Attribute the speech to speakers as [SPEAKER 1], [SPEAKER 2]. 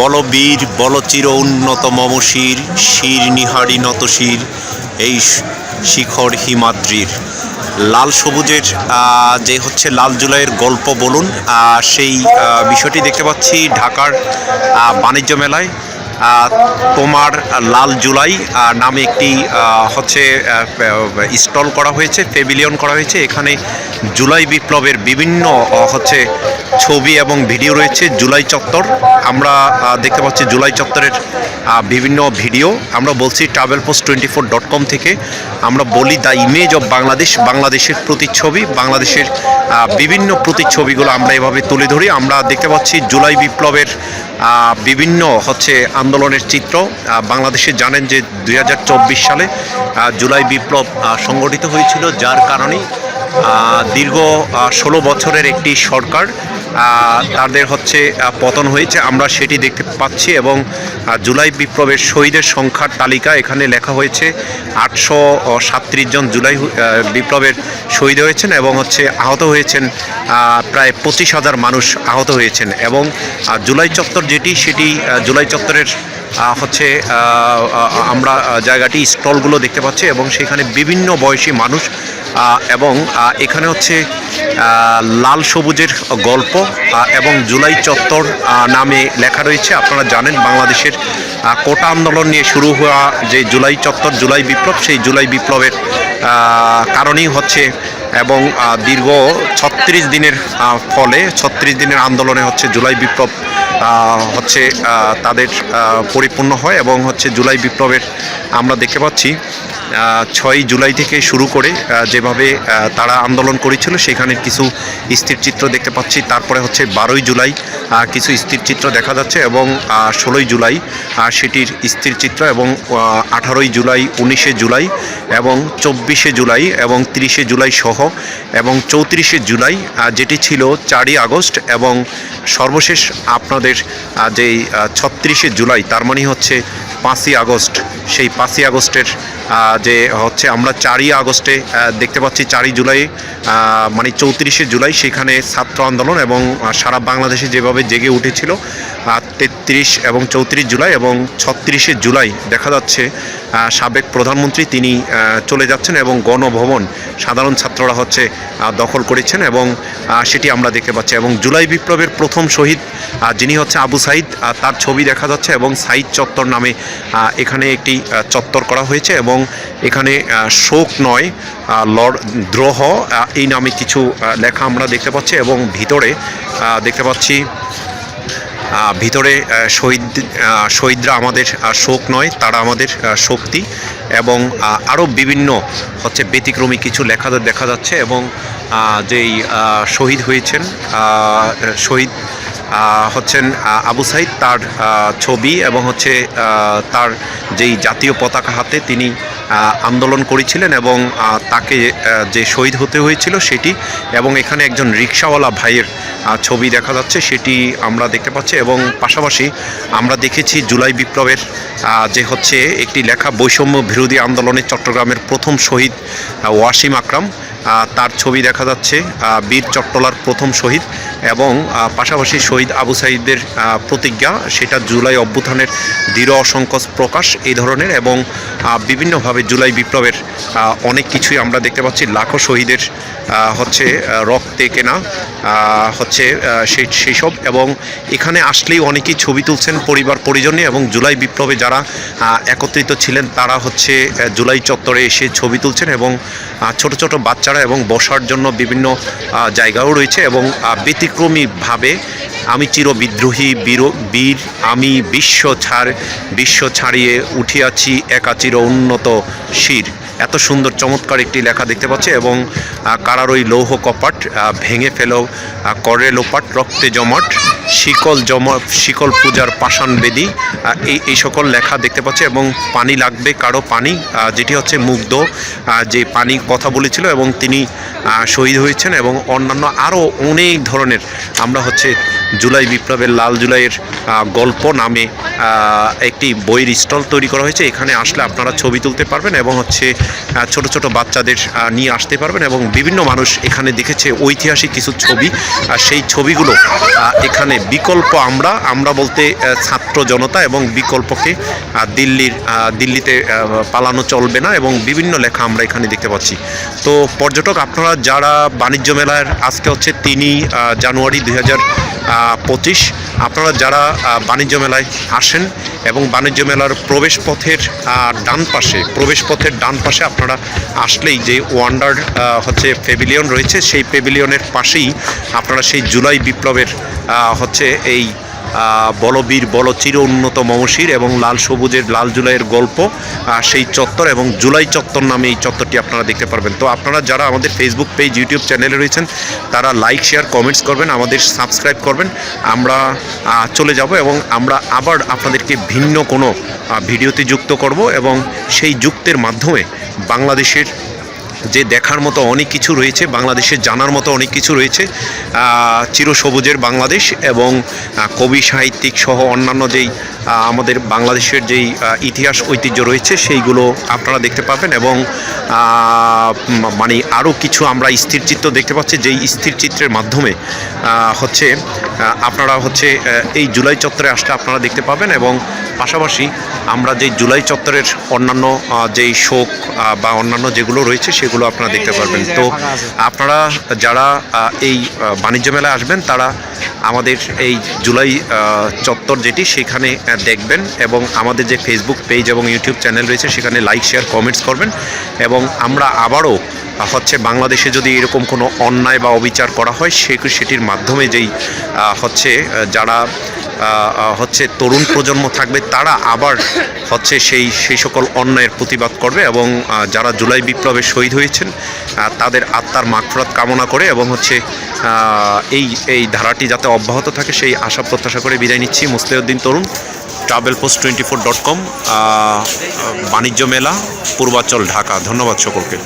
[SPEAKER 1] বলবীর বলচির উন্নত মমশির শির নিহারি নত শির এই শিখর হিমাদ্রির। লাল সবুজের যে হচ্ছে লাল জুলাইয়ের গল্প বলুন সেই বিষয়টি দেখতে পাচ্ছি ঢাকার বাণিজ্য মেলায়। তোমার লাল জুলাই নামে একটি হচ্ছে স্টল করা হয়েছে, পেভিলিয়ন করা হয়েছে। এখানে জুলাই বিপ্লবের বিভিন্ন হচ্ছে ছবি এবং ভিডিও রয়েছে, জুলাই চত্বর। আমরা দেখতে পাচ্ছি জুলাই চত্বরের বিভিন্ন ভিডিও। আমরা বলছি travel post twenty four dot com থেকে। আমরা বলি দ্য ইমেজ অফ বাংলাদেশ, বাংলাদেশের প্রতিচ্ছবি, বাংলাদেশের বিভিন্ন প্রতিচ্ছবিগুলো আমরা এভাবে তুলে ধরি। আমরা দেখতে পাচ্ছি জুলাই বিপ্লবের বিভিন্ন হচ্ছে আন্দোলনের চিত্র। বাংলাদেশে জানেন যে দু হাজার চব্বিশ সালে জুলাই বিপ্লব সংগঠিত হয়েছিল, যার কারণে দীর্ঘ ষোলো বছরের একটি সরকার তাদের হচ্ছে পতন হয়েছে। আমরা সেটি দেখতে পাচ্ছি এবং জুলাই বিপ্লবের শহীদের সংখ্যার তালিকা এখানে লেখা হয়েছে। আটশো সাতত্রিশ জন জুলাই বিপ্লবের শহীদ হয়েছেন এবং হচ্ছে আহত হয়েছেন প্রায় পঁচিশ হাজার মানুষ আহত হয়েছেন এবং জুলাই চত্বর যেটি, সেটি জুলাই চত্বরের হচ্ছে আমরা জায়গাটি স্টলগুলো দেখতে পাচ্ছি এবং সেখানে বিভিন্ন বয়সী মানুষ এবং এখানে হচ্ছে লাল সবুজের গল্প এবং জুলাই চত্বর নামে লেখা রয়েছে। আপনারা জানেন বাংলাদেশের কোটা আন্দোলন নিয়ে শুরু হওয়া যে জুলাই চত্বর, জুলাই বিপ্লব, সেই জুলাই বিপ্লবের কারণেই হচ্ছে এবং দীর্ঘ ছত্রিশ দিনের ফলে ছত্রিশ দিনের আন্দোলনে হচ্ছে জুলাই বিপ্লব হচ্ছে তাদের পরিপূর্ণ হয় এবং হচ্ছে জুলাই বিপ্লবের আমরা দেখতে পাচ্ছি ছয় জুলাই থেকে শুরু করে যেভাবে তারা আন্দোলন করেছিল সেখানের কিছু স্থির চিত্র দেখতে পাচ্ছি। তারপরে হচ্ছে বারোই জুলাই কিছু স্থির চিত্র দেখা যাচ্ছে এবং ষোলোই জুলাই সেটির স্থির চিত্র এবং আঠারোই জুলাই, উনিশে জুলাই এবং চব্বিশে জুলাই এবং তিরিশে জুলাই সহ এবং চৌত্রিশে জুলাই যেটি ছিল চারই আগস্ট এবং সর্বশেষ আপনাদের যেই ছত্রিশে জুলাই, তার মানে হচ্ছে পাঁচই আগস্ট। সেই পাঁচই আগস্টের যে হচ্ছে আমরা চারই আগস্টে দেখতে পাচ্ছি চারই জুলাই মানে চৌত্রিশে জুলাই, সেখানে ছাত্র আন্দোলন এবং সারা বাংলাদেশে যেভাবে জেগে উঠেছিল তেত্রিশ এবং চৌত্রিশ জুলাই এবং ছত্রিশে জুলাই দেখা যাচ্ছে সাবেক প্রধানমন্ত্রী তিনি চলে যাচ্ছেন এবং গণভবন সাধারণ ছাত্ররা হচ্ছে দখল করেছেন এবং সেটি আমরা দেখতে পাচ্ছি এবং জুলাই বিপ্লবের প্রথম শহীদ যিনি হচ্ছে আবু সাইদ তার ছবি দেখা যাচ্ছে এবং সাইদ চত্বর নামে এখানে একটি চত্বর করা হয়েছে এবং এখানে শোক নয় লড়, দ্রোহ এই নামে কিছু লেখা আমরা দেখতে পাচ্ছি এবং ভিতরে দেখতে পাচ্ছি ভিতরে শহীদ শহীদরা আমাদের শোক নয়, তারা আমাদের শক্তি এবং আরও বিভিন্ন হচ্ছে ব্যতিক্রমী কিছু লেখা দেখা যাচ্ছে এবং যেই শহীদ হয়েছেন শহীদ হচ্ছেন আবু সাইদ তার ছবি এবং হচ্ছে তার যেই জাতীয় পতাকা হাতে তিনি আন্দোলন করেছিলেন এবং তাকে যে শহীদ হতে হয়েছিল সেটি এবং এখানে একজন রিক্সাওয়ালা ভাইয়ের ছবি দেখা যাচ্ছে সেটি আমরা দেখতে পাচ্ছি এবং পাশাপাশি আমরা দেখেছি জুলাই বিপ্লবের যে হচ্ছে একটি লেখা বৈষম্য বিরোধী আন্দোলনে চট্টগ্রামের প্রথম শহীদ ওয়াসিম আকরাম তার ছবি দেখা যাচ্ছে বীর চট্টলার প্রথম শহীদ এবং পাশাপাশি শহীদ আবু সাইদের প্রতিজ্ঞা, সেটা জুলাই অভ্যুত্থানের দৃঢ় অসংকোচ প্রকাশ এই ধরনের এবং বিভিন্নভাবে জুলাই বিপ্লবের অনেক কিছুই আমরা দেখতে পাচ্ছি। লাখো শহীদের হচ্ছে রক্তে কেনা হচ্ছে সেই সেই সব। এবং এখানে আসলেই অনেকেই ছবি তুলছেন পরিবার পরিজনে এবং জুলাই বিপ্লবে যারা একত্রিত ছিলেন তারা হচ্ছে জুলাই চত্বরে এসে ছবি তুলছেন এবং ছোট ছোট বাচ্চারা এবং বসার জন্য বিভিন্ন জায়গাও রয়েছে এবং ব্যতিক্রমীভাবে আমি চির বিদ্রোহী, বীর আমি বিশ্ব ছাড়, বিশ্ব ছাড়িয়ে উঠিয়াছি একা চির উন্নত শির। এত সুন্দর, চমৎকার একটি লেখা দেখতে পাচ্ছে এবং কারার ওই লৌহ কপাট ভেঙে ফেলো করে লোপাট, রক্তে জমাট। শিকল জমা, শিকল পূজার পাষাণ বেদি এই এই সকল লেখা দেখতে পাচ্ছি এবং পানি লাগবে কারও পানি যেটি হচ্ছে মুগ্ধ যে পানি কথা বলেছিল এবং তিনি শহীদ হয়েছেন এবং অন্যান্য আরও অনেক ধরনের, আমরা হচ্ছে জুলাই বিপ্লবের লাল জুলাইয়ের গল্প নামে একটি বইয়ের স্টল তৈরি করা হয়েছে। এখানে আসলে আপনারা ছবি তুলতে পারবেন এবং হচ্ছে ছোট ছোট বাচ্চাদের নিয়ে আসতে পারবেন এবং বিভিন্ন মানুষ এখানে দেখেছে ঐতিহাসিক কিছু ছবি। আর সেই ছবিগুলো এখানে বিকল্প আমরা আমরা বলতে ছাত্র জনতা এবং বিকল্পকে দিল্লির দিল্লিতে পালানো চলবে না এবং বিভিন্ন লেখা আমরা এখানে দেখতে পাচ্ছি। তো পর্যটক আপনারা যারা বাণিজ্য মেলার, আজকে হচ্ছে তিনই জানুয়ারি দুই হাজার পঁচিশ। আপনারা যারা বাণিজ্য মেলায় আসেন এবং বাণিজ্য মেলার প্রবেশ পথের ডান পাশে প্রবেশ পথের ডান পাশে আপনারা আসলেই যে ওয়ান্ডার হচ্ছে পেভিলিয়ন রয়েছে, সেই পেভিলিয়নের পাশেই আপনারা সেই জুলাই বিপ্লবের হচ্ছে এই বলবীর বলচির উন্নত মমশির এবং লাল সবুজের লাল জুলাইয়ের গল্প সেই চত্বর এবং জুলাই চত্বর নামে এই চত্বরটি আপনারা দেখতে পারবেন। তো আপনারা যারা আমাদের ফেসবুক পেজ ইউটিউব চ্যানেলে রয়েছেন, তারা লাইক শেয়ার কমেন্টস করবেন, আমাদের সাবস্ক্রাইব করবেন। আমরা চলে যাব এবং আমরা আবার আপনাদেরকে ভিন্ন কোনো ভিডিওতে যুক্ত করব এবং সেই যুক্তের মাধ্যমে বাংলাদেশের যে দেখার মতো অনেক কিছু রয়েছে বাংলাদেশের জানার মতো অনেক কিছু রয়েছে। চিরসবুজের বাংলাদেশ এবং কবি সাহিত্যিক সহ অন্যান্য যেই আমাদের বাংলাদেশের যেই ইতিহাস ঐতিহ্য রয়েছে সেইগুলো আপনারা দেখতে পাবেন এবং মানে আরও কিছু আমরা স্থির চিত্র দেখতে পাচ্ছি যেই স্থির চিত্রের মাধ্যমে হচ্ছে আপনারা হচ্ছে এই জুলাই চত্বরে আসলে আপনারা দেখতে পাবেন এবং পাশাপাশি আমরা যেই জুলাই চত্বরের অন্যান্য যেই শোক বা অন্যান্য যেগুলো রয়েছে সেগুলো আপনারা দেখতে পারবেন। তো আপনারা যারা এই বাণিজ্য মেলায় আসবেন তারা আমাদের এই জুলাই চত্বর যেটি, সেখানে দেখবেন এবং আমাদের যে ফেসবুক পেজ এবং ইউটিউব চ্যানেল রয়েছে, সেখানে লাইক শেয়ার কমেন্টস করবেন এবং আমরা আবারও হচ্ছে বাংলাদেশে যদি এরকম কোনো অন্যায় বা অবিচার করা হয়, সে সেটির মাধ্যমে যেই হচ্ছে যারা হচ্ছে তরুণ প্রজন্ম থাকবে, তারা আবার হচ্ছে সেই সেই সকল অন্যায়ের প্রতিবাদ করবে এবং যারা জুলাই বিপ্লবে শহীদ হয়েছেন তাদের আত্মার মাগফরাত কামনা করে এবং হচ্ছে এই এই ধারাটি যাতে অব্যাহত থাকে, সেই আশা প্রত্যাশা করে বিদায় নিচ্ছি। Musliuddin Tarun travel post twenty four dot com বাণিজ্য মেলা, পূর্বাচল ঢাকা। ধন্যবাদ সকলকে।